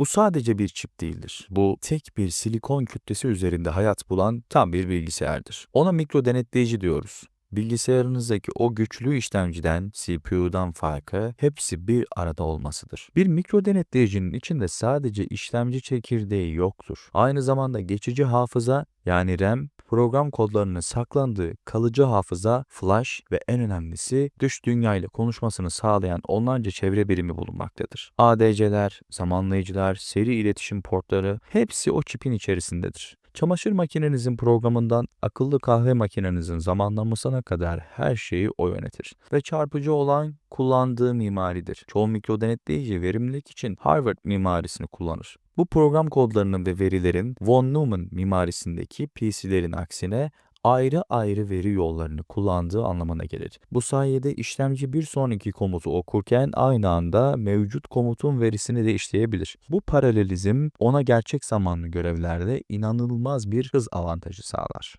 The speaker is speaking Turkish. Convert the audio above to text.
Bu sadece bir çip değildir. Bu tek bir silikon kütlesi üzerinde hayat bulan tam bir bilgisayardır. Ona mikro denetleyici diyoruz. Bilgisayarınızdaki o güçlü işlemciden, CPU'dan farkı hepsi bir arada olmasıdır. Bir mikro denetleyicinin içinde sadece işlemci çekirdeği yoktur. Aynı zamanda geçici hafıza yani RAM, program kodlarının saklandığı kalıcı hafıza, flash ve en önemlisi dış dünya ile konuşmasını sağlayan onlarca çevre birimi bulunmaktadır. ADC'ler, zamanlayıcılar, seri iletişim portları hepsi o çipin içerisindedir. Çamaşır makinenizin programından akıllı kahve makinenizin zamanlamasına kadar her şeyi o yönetir. Ve çarpıcı olan kullandığı mimaridir. Çoğu mikro denetleyici verimlilik için Harvard mimarisini kullanır. Bu program kodlarının ve verilerin von Neumann mimarisindeki PC'lerin aksine ayrı ayrı veri yollarını kullandığı anlamına gelir. Bu sayede işlemci bir sonraki komutu okurken aynı anda mevcut komutun verisini de işleyebilir. Bu paralelizm ona gerçek zamanlı görevlerde inanılmaz bir hız avantajı sağlar.